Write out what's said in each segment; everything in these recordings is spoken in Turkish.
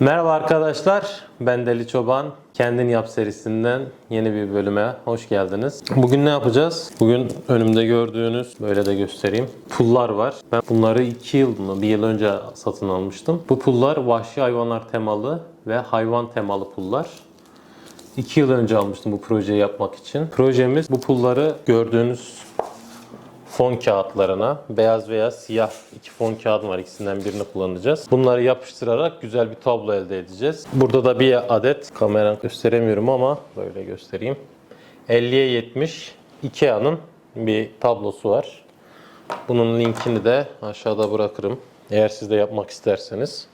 Merhaba arkadaşlar, ben Deli Çoban. Kendin Yap serisinden yeni bir bölüme hoş geldiniz. Bugün ne yapacağız? Bugün önümde gördüğünüz, böyle de göstereyim, pullar var. Ben bunları 2 yıl mı, 1 yıl önce satın almıştım. Bu pullar vahşi hayvanlar temalı ve hayvan temalı pullar. 2 yıl önce almıştım bu projeyi yapmak için. Projemiz bu pulları gördüğünüz fon kağıtlarına beyaz veya siyah iki fon kağıdı var. İkisinden birini kullanacağız. Bunları yapıştırarak güzel bir tablo elde edeceğiz. Burada da bir adet kamera gösteremiyorum ama böyle göstereyim. 50'ye 70 Ikea'nın bir tablosu var. Bunun linkini de aşağıda bırakırım. Eğer siz de yapmak isterseniz.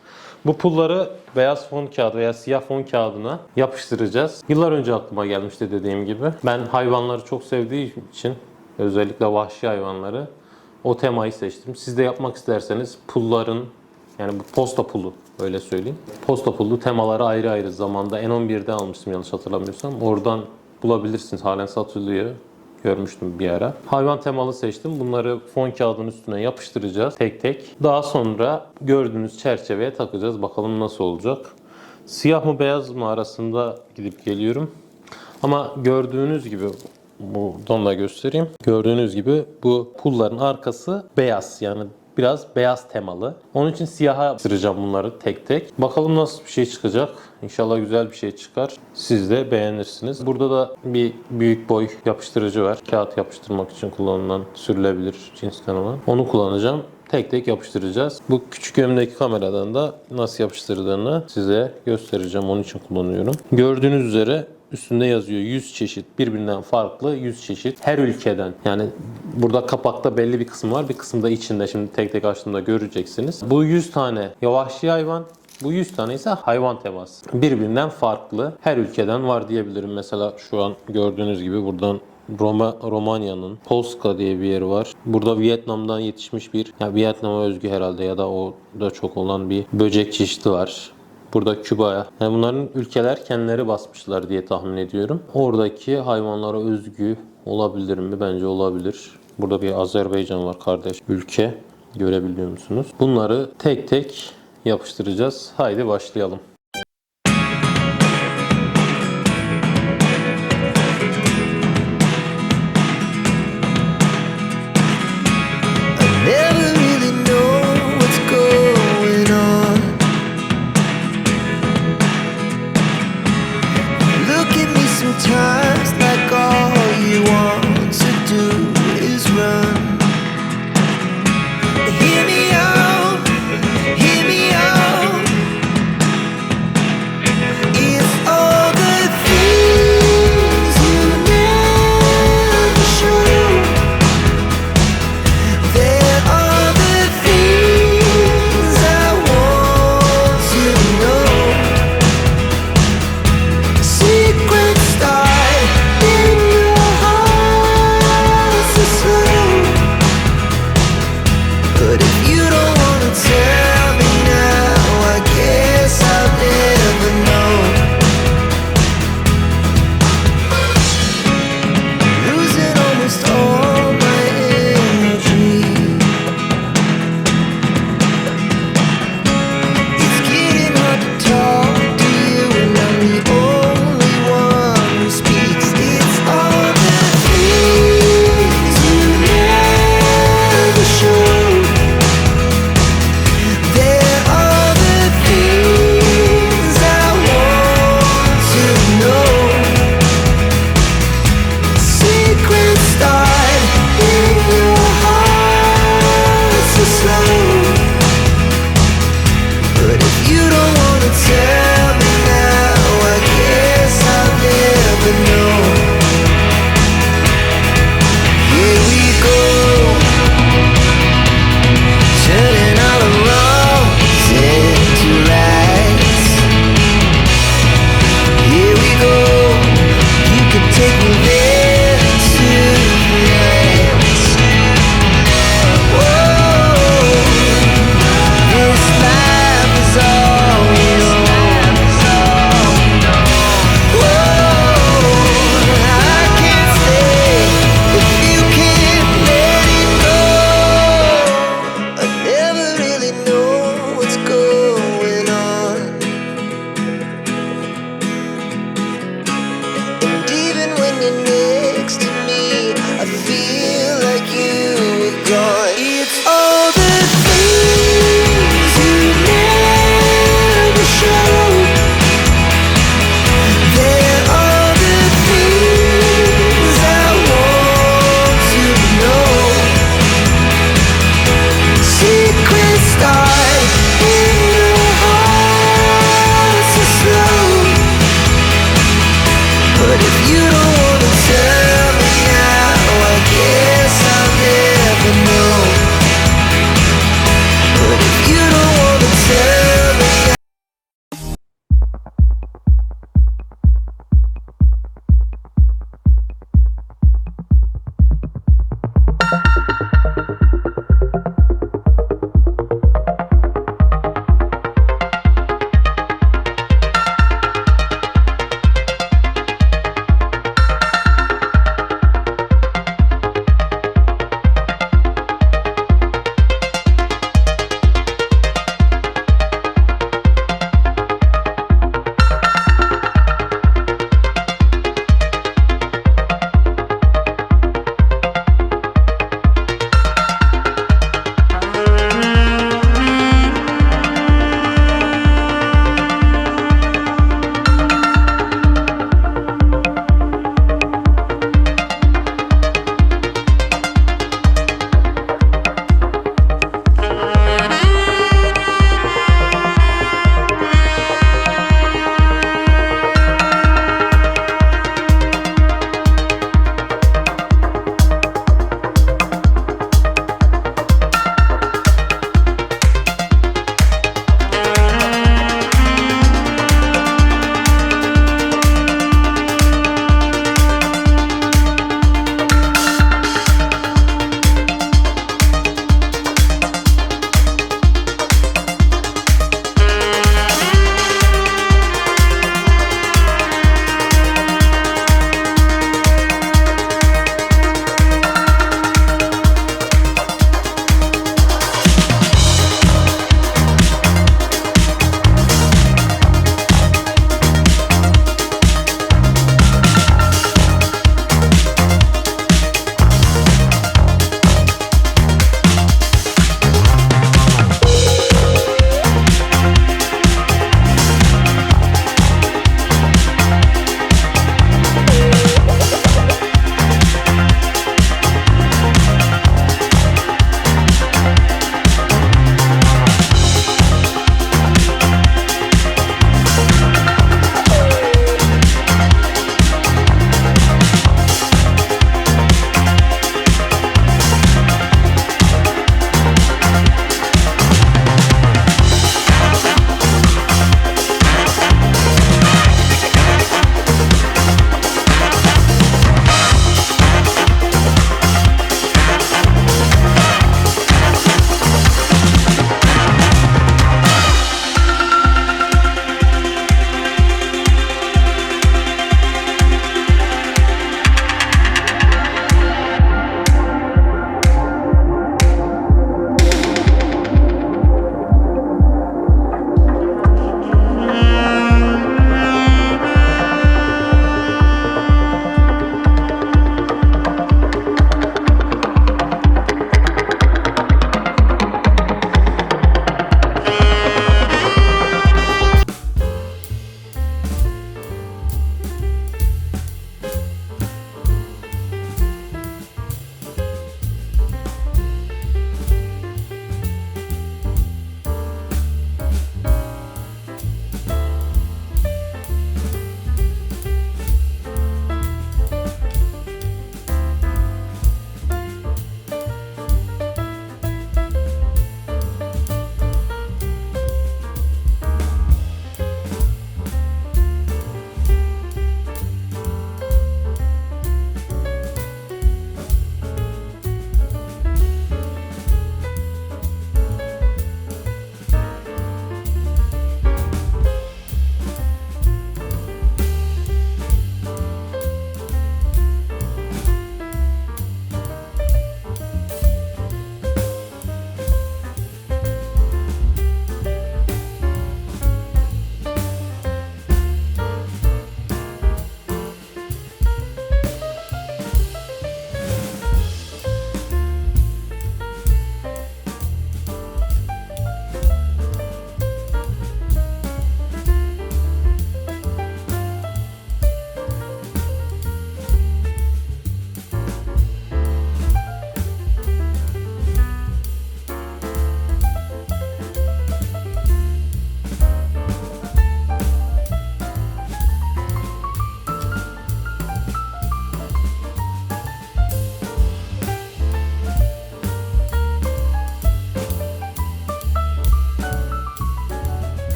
Bu pulları beyaz fon kağıdı veya siyah fon kağıdına yapıştıracağız. Yıllar önce aklıma gelmişti dediğim gibi. Ben hayvanları çok sevdiğim için özellikle vahşi hayvanları o temayı seçtim. Siz de yapmak isterseniz pulların yani bu posta pulu öyle söyleyeyim. Posta pulu temaları ayrı ayrı zamanda N11'de almıştım yanlış hatırlamıyorsam. Oradan bulabilirsiniz. Halen satılıyor. Görmüştüm bir ara. Hayvan temalı seçtim. Bunları fon kağıdının üstüne yapıştıracağız tek tek. Daha sonra gördüğünüz çerçeveye takacağız. Bakalım nasıl olacak. Siyah mı beyaz mı arasında gidip geliyorum. Ama gördüğünüz gibi buradan da göstereyim. Gördüğünüz gibi bu pulların arkası beyaz. Yani biraz beyaz temalı. Onun için siyaha yaptıracağım bunları tek tek. Bakalım nasıl bir şey çıkacak. İnşallah güzel bir şey çıkar. Siz de beğenirsiniz. Burada da bir büyük boy yapıştırıcı var. Kağıt yapıştırmak için kullanılan sürülebilir cinsten olan. Onu kullanacağım. Tek tek yapıştıracağız. Bu küçük önümdeki kameradan da nasıl yapıştırdığını size göstereceğim. Onun için kullanıyorum. Gördüğünüz üzere üstünde yazıyor 100 çeşit birbirinden farklı 100 çeşit her ülkeden yani burada kapakta belli bir kısım var bir kısım da içinde şimdi tek tek açtığımda göreceksiniz. Bu 100 tane vahşi hayvan bu 100 tane ise hayvan teması. Birbirinden farklı her ülkeden var diyebilirim. Mesela şu an gördüğünüz gibi buradan Roma, Romanya'nın Polska diye bir yeri var. Burada Vietnam'dan yetişmiş bir, ya Vietnam'a özgü herhalde ya da o da çok olan bir böcek çeşidi var. Burada Küba'ya. Yani bunların ülkeler kendileri basmışlar diye tahmin ediyorum. Oradaki hayvanlara özgü olabilir mi? Bence olabilir. Burada bir Azerbaycan var kardeş ülke. Görebiliyor musunuz? Bunları tek tek yapıştıracağız. Haydi başlayalım.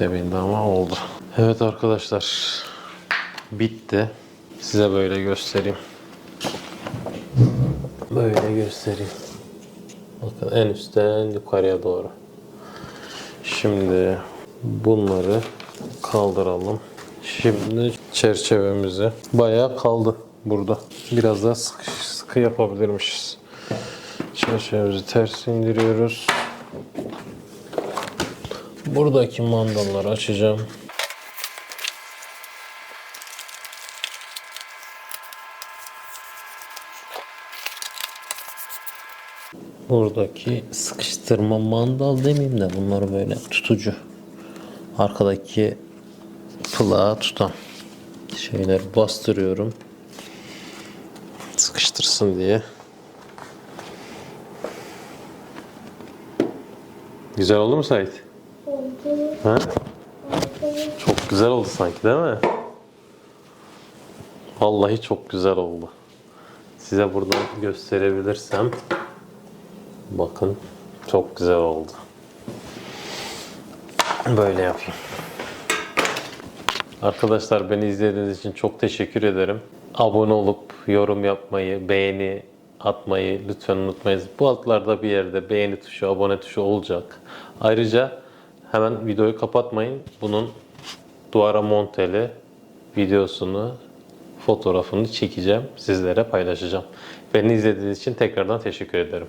Sevindi ama oldu. Evet arkadaşlar. Bitti. Size böyle göstereyim. Böyle göstereyim. Bakın en üstten yukarıya doğru. Şimdi bunları kaldıralım. Şimdi çerçevemizi bayağı kaldı burada. Biraz daha sıkı, sıkı yapabilirmişiz. Çerçevemizi ters indiriyoruz. Buradaki mandalları açacağım. Buradaki sıkıştırma mandal demeyeyim de bunlar böyle tutucu. Arkadaki pılağı tutan şeyleri bastırıyorum. Sıkıştırsın diye. Güzel oldu mu Sait? Ha? Çok güzel oldu sanki değil mi? Vallahi çok güzel oldu. Size buradan gösterebilirsem. Bakın çok güzel oldu. Böyle yapayım. Arkadaşlar beni izlediğiniz için çok teşekkür ederim. Abone olup yorum yapmayı, beğeni atmayı lütfen unutmayınız. Bu altlarda bir yerde beğeni tuşu, abone tuşu olacak. Ayrıca hemen videoyu kapatmayın. Bunun duvara monteli videosunu, fotoğrafını çekeceğim. Sizlere paylaşacağım. Beni izlediğiniz için tekrardan teşekkür ederim.